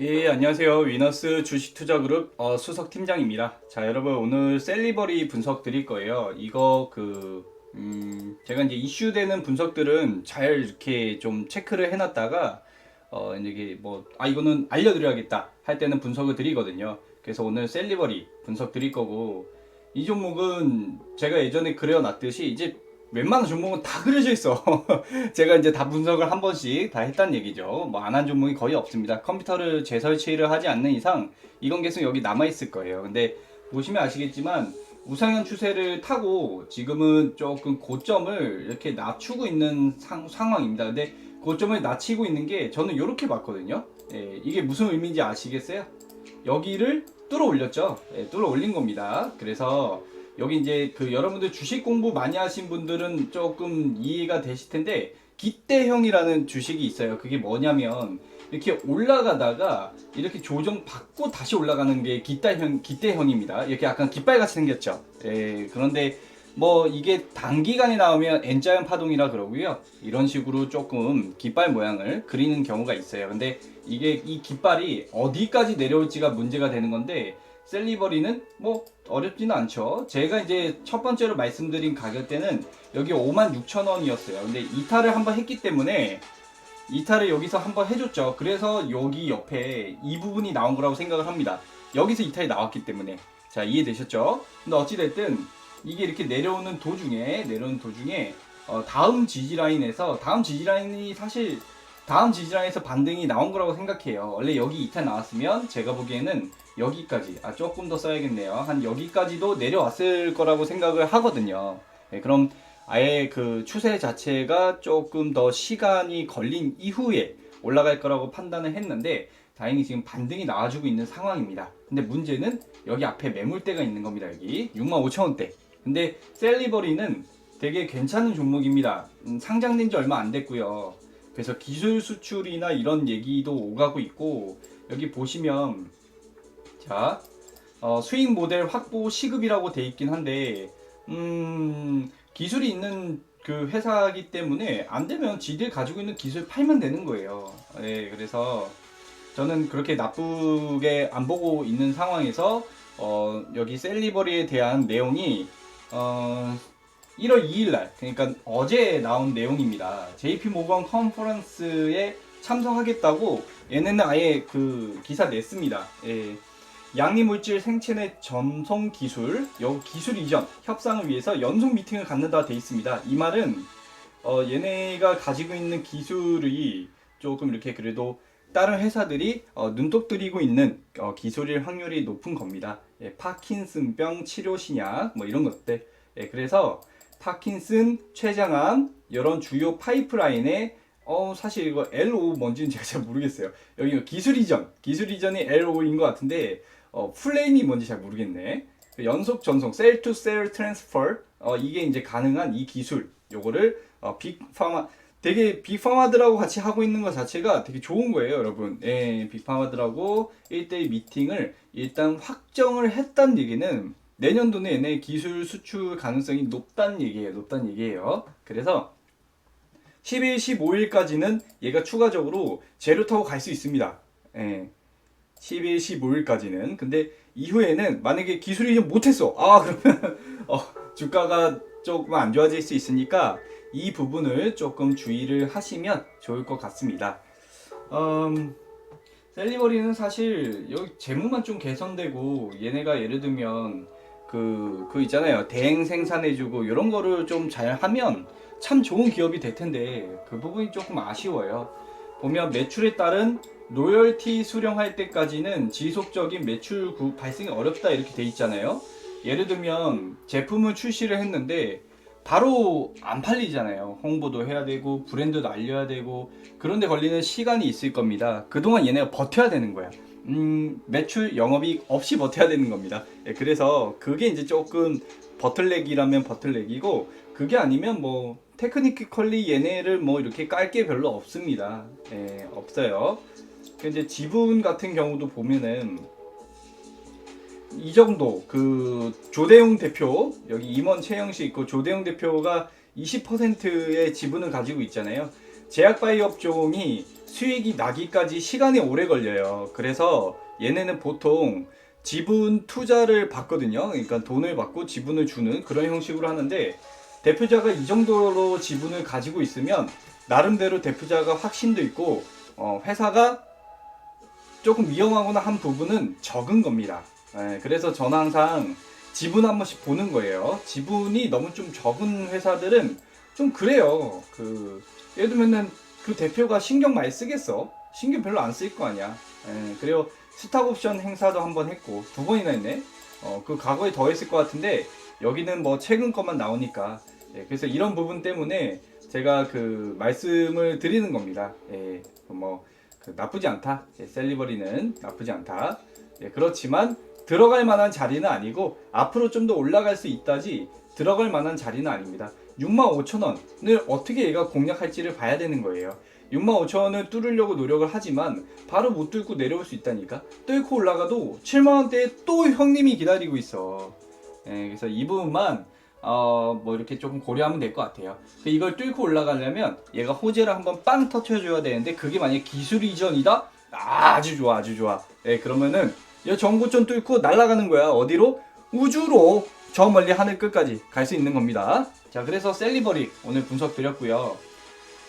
예, 안녕하세요. 위너스 주식투자그룹 어, 수석 팀장입니다. 자, 여러분 오늘 셀리버리 분석 드릴 거예요. 이거 그 음, 제가 이제 이슈되는 분석들은 잘 이렇게 좀 체크를 해놨다가 어, 이제 뭐 아 이거는 알려드려야겠다 할 때는 분석을 드리거든요. 그래서 오늘 셀리버리 분석 드릴 거고 이 종목은 제가 예전에 그려놨듯이 이제 웬만한 종목은 다 그려져 있어. 제가 이제 다 분석을 한 번씩 다 했다는 얘기죠. 뭐 안 한 종목이 거의 없습니다. 컴퓨터를 재설치를 하지 않는 이상 이건 계속 여기 남아 있을 거예요. 근데 보시면 아시겠지만 우상향 추세를 타고 지금은 조금 고점을 이렇게 낮추고 있는 상, 상황입니다. 근데 고점을 낮추고 있는 게 저는 이렇게 봤거든요. 예, 이게 무슨 의미인지 아시겠어요? 여기를 뚫어 올렸죠. 예, 뚫어 올린 겁니다. 그래서 여기 이제 그 여러분들 주식 공부 많이 하신 분들은 조금 이해가 되실 텐데 기대형이라는 주식이 있어요. 그게 뭐냐면 이렇게 올라가다가 이렇게 조정 받고 다시 올라가는 게 기대형 기대형입니다. 이렇게 약간 깃발같이 생겼죠. 예, 그런데 뭐 이게 단기간에 나오면 N자형 파동이라 그러고요. 이런 식으로 조금 깃발 모양을 그리는 경우가 있어요. 근데 이게 이 깃발이 어디까지 내려올지가 문제가 되는 건데 셀리버리는 뭐 어렵지는 않죠. 제가 이제 첫 번째로 말씀드린 가격대는 여기 56,000원이었어요. 근데 이탈을 한번 했기 때문에 이탈을 여기서 한번 해줬죠. 그래서 여기 옆에 이 부분이 나온 거라고 생각을 합니다. 여기서 이탈이 나왔기 때문에 자 이해되셨죠? 근데 어찌됐든 이게 이렇게 내려오는 도중에 내려오는 도중에 어, 다음 지지 라인에서 다음 지지 라인이 사실 다음 지지 라인에서 반등이 나온 거라고 생각해요. 원래 여기 이탈 나왔으면 제가 보기에는 여기까지 아 조금 더 써야겠네요. 한 여기까지도 내려왔을 거라고 생각을 하거든요. 네, 그럼 아예 그 추세 자체가 조금 더 시간이 걸린 이후에 올라갈 거라고 판단을 했는데 다행히 지금 반등이 나와주고 있는 상황입니다. 근데 문제는 여기 앞에 매물대가 있는 겁니다. 여기 65,000원대. 근데 셀리버리는 되게 괜찮은 종목입니다. 음, 상장된 지 얼마 안 됐고요. 그래서 기술 수출이나 이런 얘기도 오가고 있고 여기 보시면 자 어, 수익 모델 확보 시급이라고 돼 있긴 한데 음, 기술이 있는 그 회사이기 때문에 안 되면 지들 가지고 있는 기술 팔면 되는 거예요. 예, 그래서 저는 그렇게 나쁘게 안 보고 있는 상황에서 어, 여기 셀리버리에 대한 내용이 어, 1월 2일 날 그러니까 어제 나온 내용입니다. JP 모건 컨퍼런스에 참석하겠다고 얘네는 아예 그 기사 냈습니다. 예. 양리 물질 생체내 전송 기술, 여 기술 이전 협상을 위해서 연속 미팅을 갖는다 돼 있습니다. 이 말은 어, 얘네가 가지고 있는 기술이 조금 이렇게 그래도 다른 회사들이 어, 눈독 들이고 있는 어, 기술일 확률이 높은 겁니다. 예, 파킨슨병 치료 신약 뭐 이런 것들. 예, 그래서 파킨슨, 췌장암 이런 주요 파이프라인에 어 사실 이거 LO 뭔지는 제가 잘 모르겠어요. 여기 기술 이전, 기술 이전이 LO인 것 같은데 어, 플레임이 뭔지 잘 모르겠네. 그 연속 전송, 셀 투 셀 트랜스퍼 어, 이게 이제 가능한 이 기술 요거를 어, 빅파마 되게 빅파마들하고 같이 하고 있는 것 자체가 되게 좋은 거예요, 여러분. 예, 빅파마들하고 1대1 미팅을 일단 확정을 했다는 얘기는 내년도는 얘네 기술 수출 가능성이 높다는 얘기예요. 높다는 얘기예요. 그래서 10일, 15일까지는 얘가 추가적으로 재료 타고 갈 수 있습니다. 예. 10일, 15일까지는. 근데 이후에는 만약에 기술이 좀 못했어. 아, 그러면 어, 주가가 조금 안 좋아질 수 있으니까 이 부분을 조금 주의를 하시면 좋을 것 같습니다. 음, 셀리버리는 사실 여기 재무만 좀 개선되고 얘네가 예를 들면 그, 그 있잖아요. 대행 생산해주고 이런 거를 좀 잘 하면 참 좋은 기업이 될 텐데 그 부분이 조금 아쉬워요. 보면 매출에 따른 로열티 수령할 때까지는 지속적인 매출 구- 발생이 어렵다 이렇게 돼 있잖아요. 예를 들면 제품을 출시를 했는데 바로 안 팔리잖아요. 홍보도 해야 되고 브랜드도 알려야 되고 그런데 걸리는 시간이 있을 겁니다. 그동안 얘네가 버텨야 되는 거야. 음, 매출 영업이익 없이 버텨야 되는 겁니다. 예, 그래서 그게 이제 조금 버틀렉이라면 버틀렉이고 그게 아니면 뭐 테크니컬리 얘네를 뭐 이렇게 깔 게 별로 없습니다. 예, 없어요. 그 이제 지분 같은 경우도 보면은 이 정도 그 조대웅 대표 여기 임원 최영 씨 있고 조대웅 대표가 20%의 지분을 가지고 있잖아요. 제약바이오 업종이 수익이 나기까지 시간이 오래 걸려요. 그래서 얘네는 보통 지분 투자를 받거든요. 그러니까 돈을 받고 지분을 주는 그런 형식으로 하는데 대표자가 이 정도로 지분을 가지고 있으면 나름대로 대표자가 확신도 있고 어, 회사가 조금 위험하거나 한 부분은 적은 겁니다. 예, 그래서 저는 항상 지분 한 번씩 보는 거예요. 지분이 너무 좀 적은 회사들은 좀 그래요. 그 예를 들면은 그 대표가 신경 많이 쓰겠어? 신경 별로 안 쓸 거 아니야. 예, 그리고 스탁옵션 행사도 한 번 했고 두 번이나 했네. 어, 그 과거에 더 했을 것 같은데 여기는 뭐 최근 것만 나오니까 예, 그래서 이런 부분 때문에 제가 그 말씀을 드리는 겁니다. 예, 뭐 그 나쁘지 않다. 예, 셀리버리는 나쁘지 않다. 예, 그렇지만 들어갈 만한 자리는 아니고 앞으로 좀 더 올라갈 수 있다지 들어갈 만한 자리는 아닙니다. 65,000원을 어떻게 얘가 공략할지를 봐야 되는 거예요. 65,000원을 뚫으려고 노력을 하지만 바로 못 뚫고 내려올 수 있다니까. 뚫고 올라가도 7만원대에 또 형님이 기다리고 있어. 예, 그래서 이 부분만 어, 뭐 이렇게 조금 고려하면 될 것 같아요. 그 이걸 뚫고 올라가려면 얘가 호재를 한번 빵 터트려줘야 되는데 그게 만약 기술 이전이다? 아, 아주 좋아, 아주 좋아. 예, 그러면은 이 정구점 뚫고 날아가는 거야. 어디로? 우주로 저 멀리 하늘 끝까지 갈 수 있는 겁니다. 자, 그래서 셀리버리 오늘 분석 드렸고요.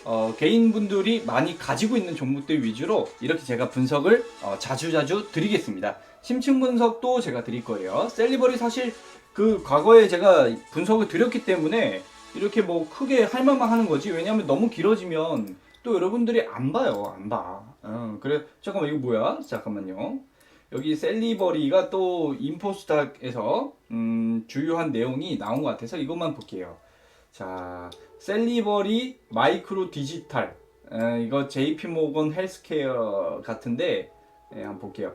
어, 개인분들이 많이 가지고 있는 종목들 위주로 이렇게 제가 분석을 어, 자주자주 드리겠습니다. 심층 분석도 제가 드릴 거예요. 셀리버리 사실 그 과거에 제가 분석을 드렸기 때문에 이렇게 뭐 크게 할 말만 하는 거지. 왜냐면 너무 길어지면 또 여러분들이 안 봐요. 안 봐. 어, 그래. 잠깐만, 이거 뭐야? 잠깐만요. 여기 셀리버리가 또 인포스탁에서 음, 주요한 내용이 나온 것 같아서 이것만 볼게요. 자, 셀리버리 마이크로 디지털. 에, 이거 JP 모건 헬스케어 같은데 에, 한번 볼게요.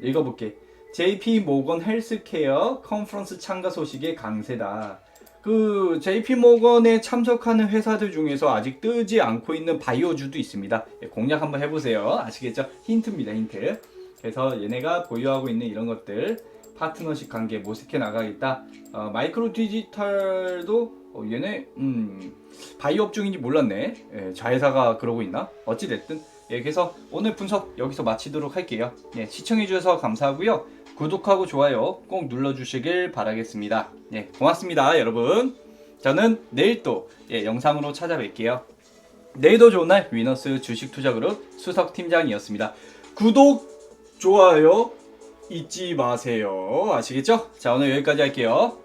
읽어볼게. JP 모건 헬스케어 컨퍼런스 참가 소식의 강세다. 그 JP 모건에 참석하는 회사들 중에서 아직 뜨지 않고 있는 바이오주도 있습니다. 예, 공략 한번 해보세요. 아시겠죠? 힌트입니다, 힌트. 그래서 얘네가 보유하고 있는 이런 것들 파트너십 관계 모색해 나가겠다. 어, 마이크로 디지털도 어, 얘네 음, 바이오 업종인지 몰랐네. 예, 자회사가 그러고 있나? 어찌 됐든 예, 그래서 오늘 분석 여기서 마치도록 할게요. 예, 시청해 주셔서 감사하고요. 구독하고 좋아요 꼭 눌러 주시길 바라겠습니다. 예, 고맙습니다, 여러분. 저는 내일 또 예, 영상으로 찾아뵐게요. 내일도 좋은 날 위너스 주식 투자 그룹 수석 팀장이었습니다. 구독, 좋아요 잊지 마세요. 아시겠죠? 자, 오늘 여기까지 할게요.